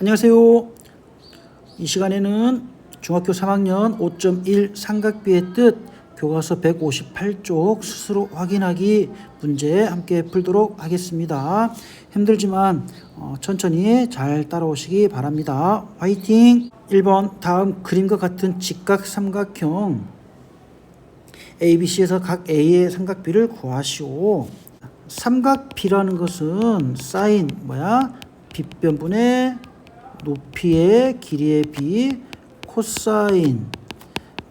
안녕하세요. 이 시간에는 중학교 3학년 5.1 삼각비의 뜻 교과서 158쪽 스스로 확인하기 문제 함께 풀도록 하겠습니다. 힘들지만 어, 천천히 잘 따라오시기 바랍니다. 화이팅! 1번 다음 그림과 같은 직각 삼각형 ABC에서 각 A의 삼각비를 구하시오. 삼각비라는 것은 사인 뭐야? 빗변분의 높이의 길이의 비 코사인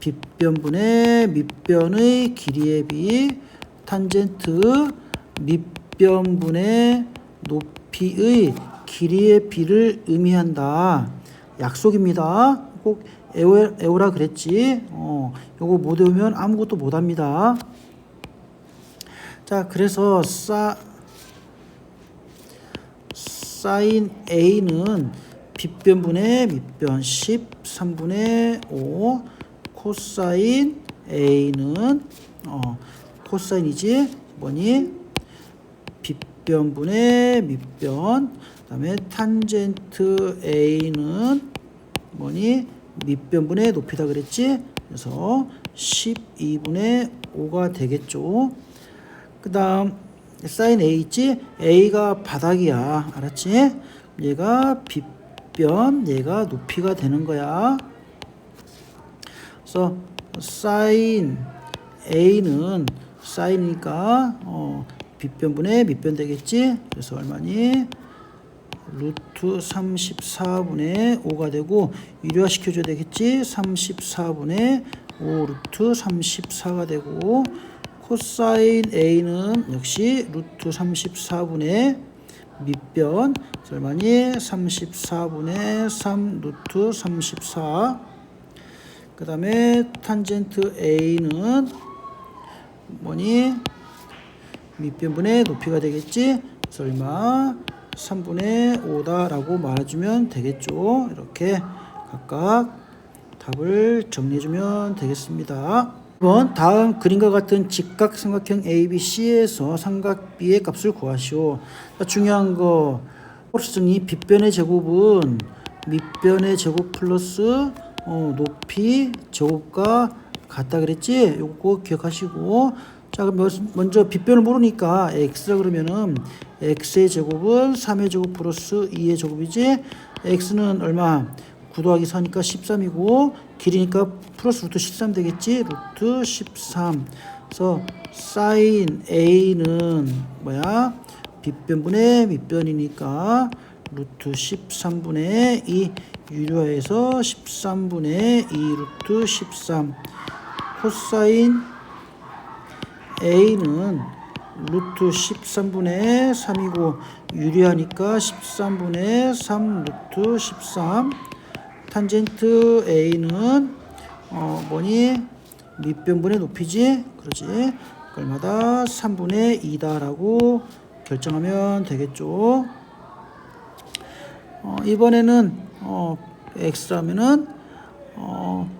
빗변분의 밑변의 길이의 비 탄젠트 밑변분의 높이의 길이의 비를 의미한다. 약속입니다. 꼭 애워라 그랬지. 어, 요거 못 외우면 아무것도 못 합니다. 자, 그래서 사, 사인 A는 빗변분의 밑변 13분의 5 코사인 A는 어, 코사인이지 뭐니? 빗변분의 밑변. 그다음에 탄젠트 A는 뭐니? 밑변분의 높이다 그랬지? 그래서 12분의 5가 되겠죠. 그 다음 사인 A 있지? A가 바닥이야. 알았지? 얘가 빗 변 얘가 높이가 되는 거야. 그래서 사인 A는 사인이니까 어, 빗변분의 밑변 되겠지? 그래서 얼마니? 루트 34분의 5가 되고 유리화 시켜줘야 되겠지? 34분의 5 루트 34가 되고 코사인 A는 역시 루트 34분의 밑변 얼마니 34분의 3 루트 34 그 다음에 탄젠트 A는 뭐니 밑변분의 높이가 되겠지 얼마 3분의 5다라고 말해주면 되겠죠. 이렇게 각각 답을 정리해주면 되겠습니다. 2번 다음 그림과 같은 직각 삼각형 ABC에서 삼각비의 값을 구하시오. 자, 중요한 거 포르스증이 빗변의 제곱은 밑변의 제곱 플러스 어, 높이 제곱과 같다 그랬지? 요거 기억하시고 자 그럼 먼저 빗변을 모르니까 x라 그러면은 x의 제곱은 3의 제곱 플러스 2의 제곱이지 x는 얼마 9 더하기 4니까 13이고 길이니까 플러스 루트 13 되겠지? 루트 13 그래서 사인 a는 뭐야? 빗변분의 밑변이니까 루트 13분의 2 유료에서 13분의 2 루트 13 코사인 A는 루트 13분의 3이고 유리하니까 13분의 3 루트 13 탄젠트 A는 어 뭐니 밑변분의 높이지 그러지 얼마다 3분의 2다라고 결정하면 되겠죠 어 이번에는 어 x라면은 어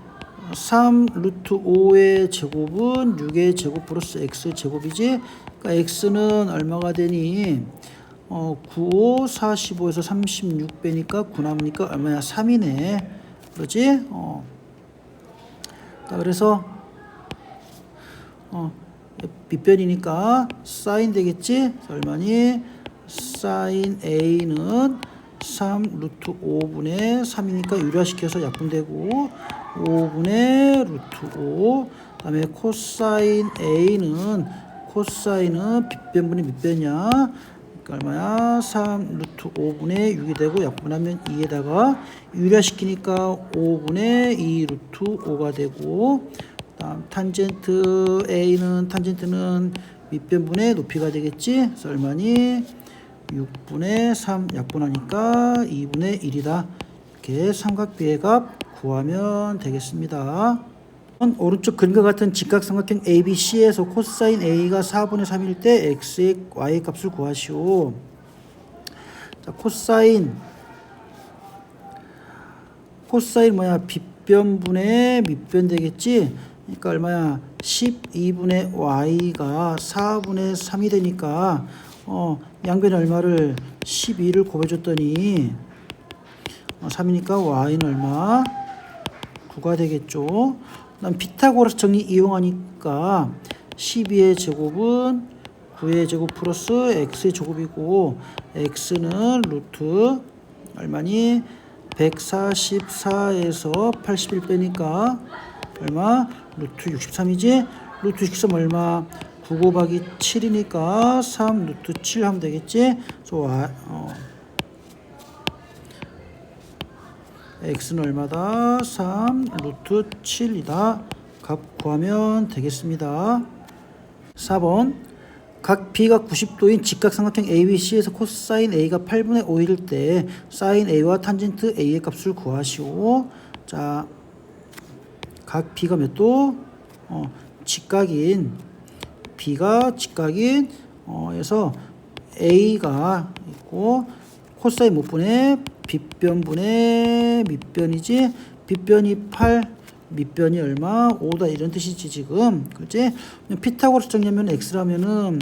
3 루트 5의 제곱은 6의 제곱 플러스 x 제곱이지. 그러니까 x는 얼마가 되니? 어, 9, 5, 45에서 36 빼니까 9 남으니까 얼마야? 3이네. 그러지? 어. 자, 그래서 어, 밑변이니까 사인 되겠지? 얼마니? 사인 a는 3 루트 5분의 3이니까 유리화시켜서 약분되고 5분의 루트 5 그다음에 코사인 A는 코사인은 빗변분의 밑변이야 얼마야 3 루트 5분의 6이 되고 약분하면 2에다가 유리화시키니까 5분의 2 루트 5가 되고 다음 탄젠트 A는 탄젠트는 밑변분의 높이가 되겠지 얼마니 6분의 3 약분하니까 2분의 1이다. 이렇게 삼각비의 값 구하면 되겠습니다. 오른쪽 그림과 같은 직각삼각형 ABC에서 코사인 A가 4분의 3일 때 X의 Y의 값을 구하시오. 자, 코사인 코사인 뭐야? 빗변분의 밑변 되겠지? 그러니까 얼마야? 12분의 Y가 4분의 3이 되니까 어, 양변 얼마를 12를 곱해줬더니 3이니까 y는 얼마? 9가 되겠죠. 그다음 피타고라스 정리 이용하니까 12의 제곱은 9의 제곱 플러스 x의 제곱이고 x는 루트 얼마니? 144에서 81 빼니까 얼마? 루트 63이지? 루트 63 얼마? 9 곱하기 7이니까 3 루트 7 하면 되겠지? 그래서 어, x는 얼마다? 3 루트 7이다. 값 구하면 되겠습니다. 4번 각 b가 90도인 직각삼각형 ABC에서 코사인 A가 8분의 5일 때 사인 A와 탄젠트 A의 값을 구하시오. 자, 각 b가 몇 도? 어, 직각인 b가 직각인 어, 에서 A가 있고 코사인 못 분의 빗변 분의 밑변이지 빗변이 8 밑변이 얼마 5다 이런 뜻이지 지금. 그지? 피타고라스 정리하면 x라면은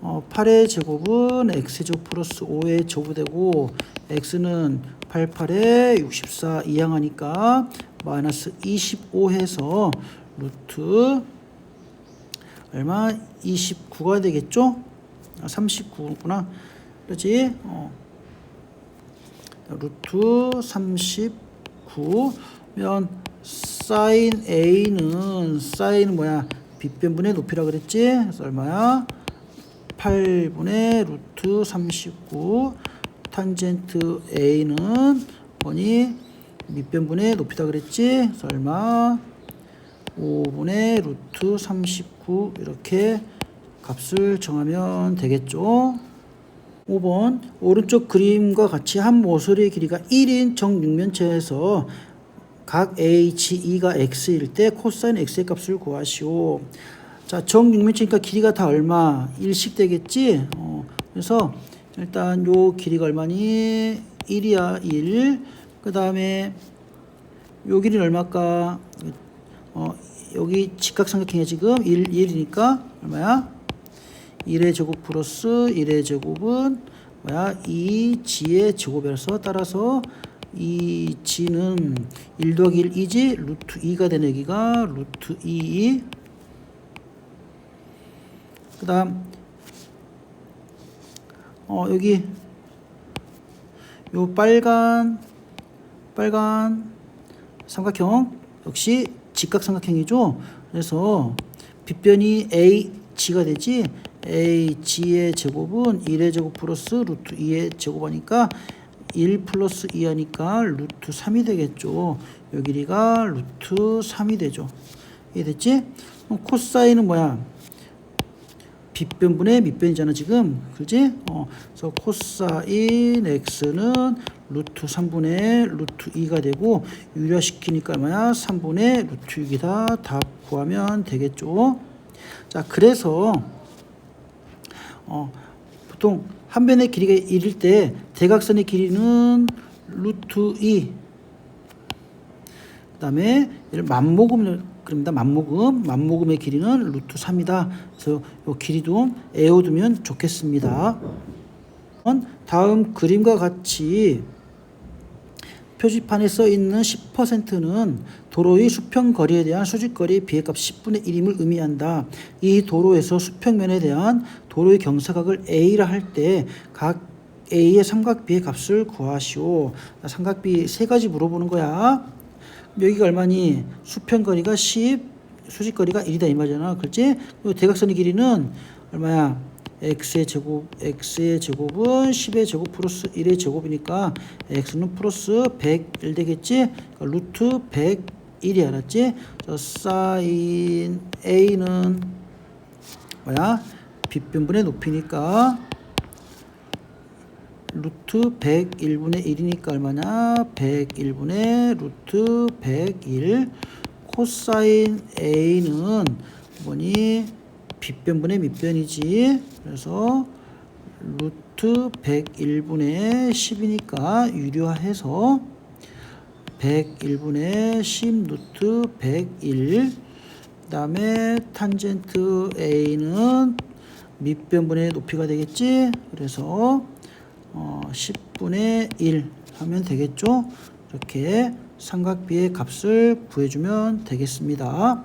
어, 8의 제곱은 x의 제곱 플러스 5의 제곱되고 x는 8, 8에 64 이항하니까 마이너스 25 해서 루트 얼마? 29가 되겠죠? 아, 39구나. 그렇지? 어. 루트 39면 사인 A는 사인 뭐야? 빗변분의 높이라 그랬지? 그래서 얼마야? 8분의 루트 39 탄젠트 A는 뭐니? 밑변분의 높이다 그랬지? 얼마? 5분의 루트 39 이렇게 값을 정하면 되겠죠 5번 오른쪽 그림과 같이 한 모서리의 길이가 1인 정육면체에서 각 HE가 X일 때 코사인 X의 값을 구하시오. 자, 정육면체니까 길이가 다 얼마? 1씩 되겠지? 어, 그래서 일단 요 길이가 얼마니? 1이야, 1. 그 다음에 요 길이는 얼마일까? 어, 여기 직각삼각형이 지금 1, 1이니까 얼마야? 1의 제곱 플러스 1의 제곱은 뭐야? 2g의 제곱이라서 따라서 이 g는 1 더하기 1 2지 루트 2가 되는 여기가 루트 2. 그 다음 어 여기 요 빨간 빨간 삼각형 역시 직각삼각형이죠. 그래서 빗변이 a g가 되지 a g의 제곱은 1의 제곱 플러스 루트 2의 제곱하니까 1 플러스 2 하니까 루트 3이 되겠죠. 요 길이가 루트 3이 되죠. 이해됐지? 그럼 코사인은 뭐야? 빗변분의 밑변이잖아 지금 그지? 어, 그래서 코사인 x는 루트 3분의 루트 2가 되고 유리화시키니까 뭐야? 3분의 루트 6이다. 답 구하면 되겠죠. 자 그래서 어, 보통 한 변의 길이가 1일 때 대각선의 길이는 루트 2. 그 다음에 얘를 맞모금 그럽니다. 맞모금 맞모금의 길이는 루트 3이다. 그래서 이 길이도 에워두면 좋겠습니다. 다음 그림과 같이 표지판에 써 있는 10%는 도로의 수평 거리에 대한 수직거리 비례값 10분의 1임을 의미한다. 이 도로에서 수평면에 대한 도로의 경사각을 A라 할 때 각 A의 삼각비의 값을 구하시오. 삼각비 세 가지 물어보는 거야. 여기가 얼마니? 수평거리가 10, 수직거리가 1이다 이 말이잖아. 그렇지? 대각선의 길이는 얼마야? X의 제곱, x의 제곱은 10의 제곱 플러스 1의 제곱이니까 x는 플러스 101 되겠지? 그러니까 루트 101이 알았지? 저 사인 a는 뭐야? 빗변분의 높이니까 루트 101분의 1이니까 얼마냐? 101분의 루트 101 코사인 a는 뭐니? 빗변분의 밑변이지. 그래서 루트 101분의 10이니까 유료화해서 101분의 10 루트 101 그다음에 탄젠트 A는 밑변분의 높이가 되겠지. 그래서 어 10분의 1 하면 되겠죠. 이렇게 삼각비의 값을 구해주면 되겠습니다. 자,